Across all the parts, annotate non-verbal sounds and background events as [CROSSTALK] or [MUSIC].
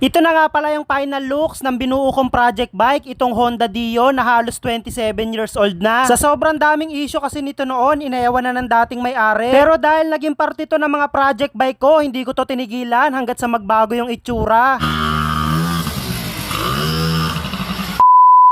Ito na nga pala yung final looks ng binuo kong project bike, itong Honda Dio na halos 27 years old na. Sa sobrang daming issue kasi nito noon, inayawan na ng dating may-ari. Pero dahil naging parte ito ng mga project bike ko, hindi ko to tinigilan hanggat sa magbago yung itsura.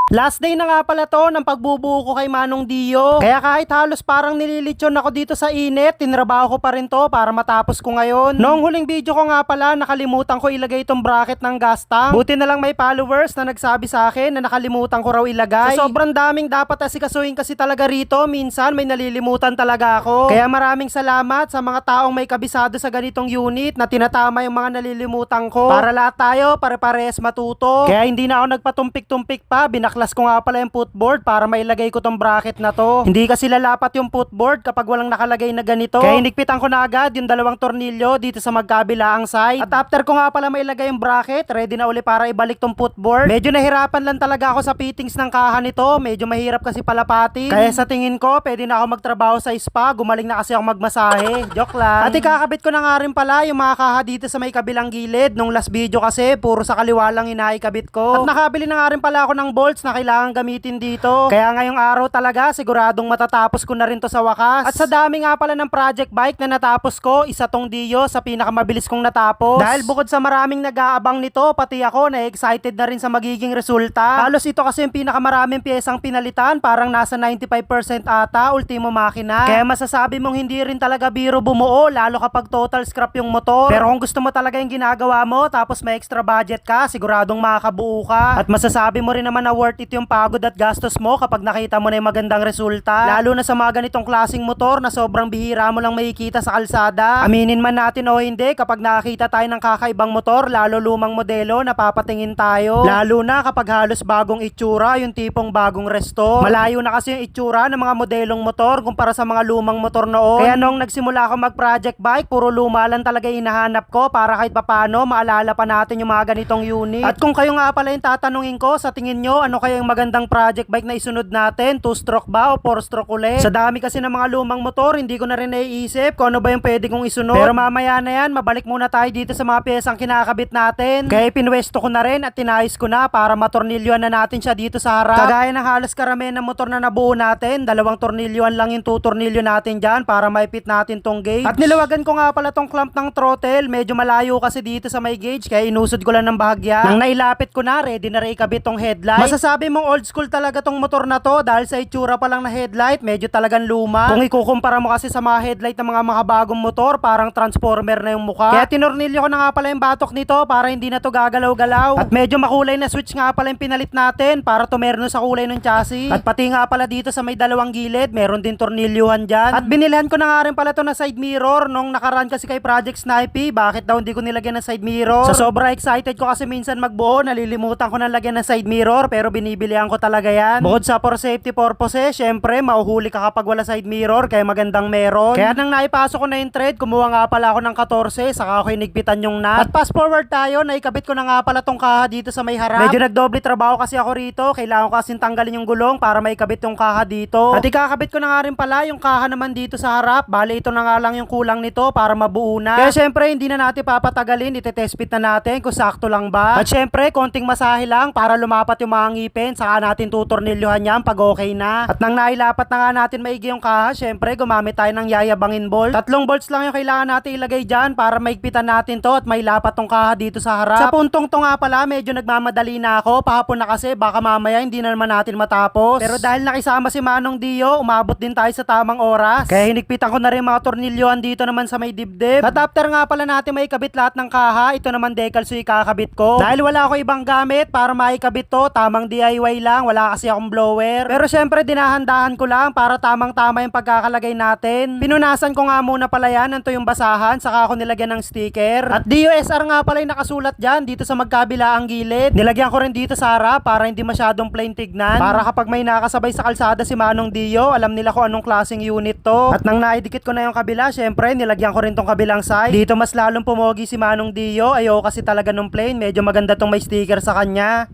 Last day na nga pala to ng pagbubuo ko kay Manong Dio. Kaya kahit halos parang nililitsyon ako dito sa init, tinrabaho ko pa rin to para matapos ko ngayon. Noong huling video ko nga pala, nakalimutan ko ilagay itong bracket ng gas tank. Buti na lang may followers na nagsabi sa akin na nakalimutan ko raw ilagay. Sa sobrang daming dapat asikasuhin kasi talaga rito, minsan may nalilimutan talaga ako. Kaya maraming salamat sa mga taong may kabisado sa ganitong unit na tinatama yung mga nalilimutan ko. Para lahat tayo, pare-pares matuto. Kaya hindi na ako nagpatumpik-tumpik pa, binaklas ko nga pala yung footboard para mailagay ko tong bracket na to. Hindi kasi lalapat yung footboard kapag walang nakalagay na ganito. Kaya inikpitan ko na agad yung dalawang tornilyo dito sa magkabilaang side. At after ko nga pala mailagay yung bracket, ready na uli para ibalik tong footboard. Medyo nahirapan lang talaga ako sa fittings ng kaha nito. Medyo mahirap kasi palapatin. Kaya sa tingin ko, pwede na ako magtrabaho sa spa. Gumaling na kasi ako magmasahe. [LAUGHS] Joke lang. At ikakabit ko na nga rin pala yung mga kaha dito sa may kabilang gilid. Nung last video kasi, puro sa kaliwa lang inaikabit ko. At nakabili na nga rin pala ako ng bolts na kailangan gamitin dito. Kaya ngayong araw talaga, siguradong matatapos ko na rin to sa wakas. At sa dami nga pala ng project bike na natapos ko, isa tong Dio sa pinakamabilis kong natapos. Dahil bukod sa maraming nag-aabang nito, pati ako na-excited na rin sa magiging resulta. Halos ito kasi yung pinakamaraming piyesang pinalitan, parang nasa 95% ata, ultimo makina. Kaya masasabi mong hindi rin talaga biro bumuo, lalo kapag total scrap yung motor. Pero kung gusto mo talaga yung ginagawa mo, tapos may extra budget ka, siguradong makakabuo ka. At masasabi mo rin naman na worth it yung pagod at gastos mo kapag nakita mo na yung magandang resulta. Lalo na sa mga ganitong klasing motor na sobrang bihira mo lang makikita sa kalsada. Aminin man natin o hindi, kapag nakakita tayo ng kakaibang motor, lalo lumang modelo, napapatingin tayo. Lalo na kapag halos bagong itsura, yung tipong bagong resto. Malayo na kasi yung itsura ng mga modelong motor kumpara sa mga lumang motor noon. Kaya nung nagsimula ako mag-project bike, puro luma lang talaga hinahanap ko para kahit papano maalala pa natin yung mga ganitong unit. At kung kayo nga pala yung tatanungin ko, sa tingin nyo, ano kaya yung magandang project bike na isunod natin? 2-stroke ba o 4-stroke ulit? Sa dami kasi ng mga lumang motor, hindi ko na rin naiisip kung ano ba yung pwede kong isunod. Pero mamaya na yan, mabalik muna tayo dito sa mga piyesang kinakabit natin. Kaya pinwesto ko na rin at tinayos ko na para matornilyoan na natin siya dito sa harap. Kagaya ng halos karamihan ng motor na nabuo natin, dalawang tornilyoan lang yung tutornilyo natin dyan para maipit natin tong gauge. At nilawagan ko nga pala tong clamp ng throttle, medyo malayo kasi dito sa may gauge, kaya inusod ko lang ng bahagya. Nang nailapit ko na, ready na rin ikabit tong headlight. Masasabi mong old school talaga tong motor na to dahil sa itsura pa lang na headlight, medyo talagang luma. Kung ikukumpara mo kasi sa mga headlight ng mga makabagong motor, parang transformer na yung mukha. Kaya tinornilyo ko na nga pala yung batok nito para hindi na to gagalaw-galaw. At medyo makulay na switch nga pala yung pinalit natin para tumerno sa kulay ng chassis. At pati nga pala dito sa may dalawang gilid, meron din tornilyuhan dyan. At binilhan ko na nga rin pala to na side mirror nung nakaraan kasi kay Project Snipey. Bakit daw hindi ko nilagyan ng side mirror? Sa sobra excited ko kasi minsan magbuo, nalilimutan ko na lagyan ng side mirror pero binibilihan ko talaga yan. Bukod sa for safety purposes, syempre mauhuli ka kapag wala side mirror kaya magandang meron. Kaya nang naipasok ko na yung thread, kumuha nga pala ako ng 14 saka ako inigpitan yung nut. At fast forward tayo, naikabit ko na nga pala tong kaha dito sa may harap. Medyo nagdoble trabaho kasi ako rito. Kailangan ko kasi tanggalin yung gulong para maikabit yung kaha dito. At ikakabit ko na nga rin pala yung kaha naman dito sa harap. Bale ito na nga lang yung kulang nito para mabuo na. Kaya syempre hindi na natin papatagalin. Itetest fit na natin kung sakto lang ba. At syempre konting masahe lang para lumapat yung mga ngipin. Saka natin tutornilyohan yan pag okay na. At nang nailapat na nga natin maigi yung kaha, syempre gumamit tayo ng yayabangin bolt. Tatlong bolts lang yung kailangan natin ilagay dyan para maigpitan natin to at may lapat tong kaha dito sa harap. Sa puntong to nga pala, medyo nagmamadali na ako. Pahapon na kasi, baka mamaya hindi na naman natin matapos. Pero dahil nakisama si Manong Dio, umabot din tayo sa tamang oras. Kaya hinigpitan ko na rin mga tornilyohan dito naman sa may dibdib. At after nga pala natin may lahat ng kaha, ito naman decals yung ikakabit ko. Dahil wala ako ibang gamit para maikabit to, tamang DIY lang, wala kasi akong blower. Pero syempre dinahandahan ko lang para tamang tama yung pagkakalagay natin. Pinunasan ko nga muna pala yan, nanto yung basahan, saka ako nilagyan ng sticker. At DUSR nga pala yung nakasulat dyan, dito sa magkabila ang gilid. Nilagyan ko rin dito sa harap para hindi masyadong plain tignan. Para kapag may nakasabay sa kalsada si Manong Dio, alam nila kung anong klaseng unit to. At nang naidikit ko na yung kabila, syempre nilagyan ko rin tong kabilang side. Dito mas lalong pumogi si Manong Dio, ayoko kasi talaga nung plain, medyo maganda tong may sticker sa kanya.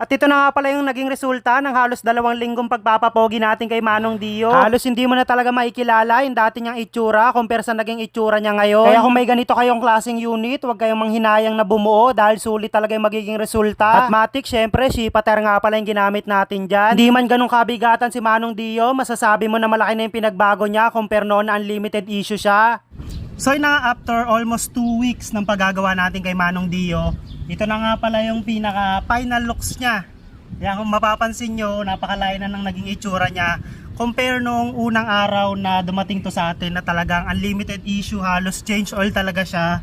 At ito na nga pala yung naging resulta ng halos dalawang linggong pagpapapogi natin kay Manong Dio. Halos hindi mo na talaga makikilala yung dati niyang itsura compare sa naging itsura niya ngayon. Kaya kung may ganito kayong klaseng unit, huwag kayong manghinayang na bumuo dahil sulit talaga yung magiging resulta. At Matic, syempre, Shipater nga pala yung ginamit natin dyan. Hindi man ganun kabigatan si Manong Dio, masasabi mo na malaki na yung pinagbago niya compare noon na unlimited issue siya. So yun na nga, after almost 2 weeks ng paggagawa natin kay Manong Dio, ito na nga pala yung pinaka final looks niya. Yan kung mapapansin nyo, napakalayo na ng naging itsura niya. Compare nung unang araw na dumating to sa atin na talagang unlimited issue, halos change oil talaga siya.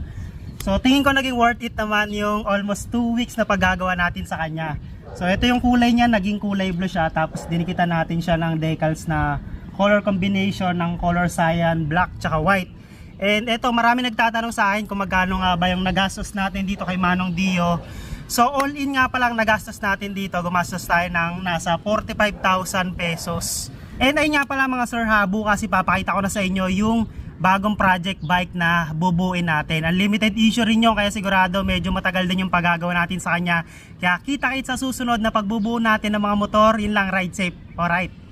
So tingin ko naging worth it naman yung almost 2 weeks na paggagawa natin sa kanya. So ito yung kulay niya, naging kulay blue siya. Tapos dinikita natin siya ng decals na color combination ng color cyan, black, tsaka white. And eto, marami nagtatanong sa akin kung magkano nga ba yung nagastos natin dito kay Manong Dio. So all in nga palang nagastos natin dito, gumastos tayo ng nasa 45,000 pesos. And ayun nga pala mga sir ha, bukas ipapakita ko na sa inyo yung bagong project bike na bubuin natin. Unlimited issue rin yun, kaya sigurado medyo matagal din yung paggagawa natin sa kanya. Kaya kita-kit sa susunod na pagbubuo natin ng mga motor, yun lang ride safe. Alright.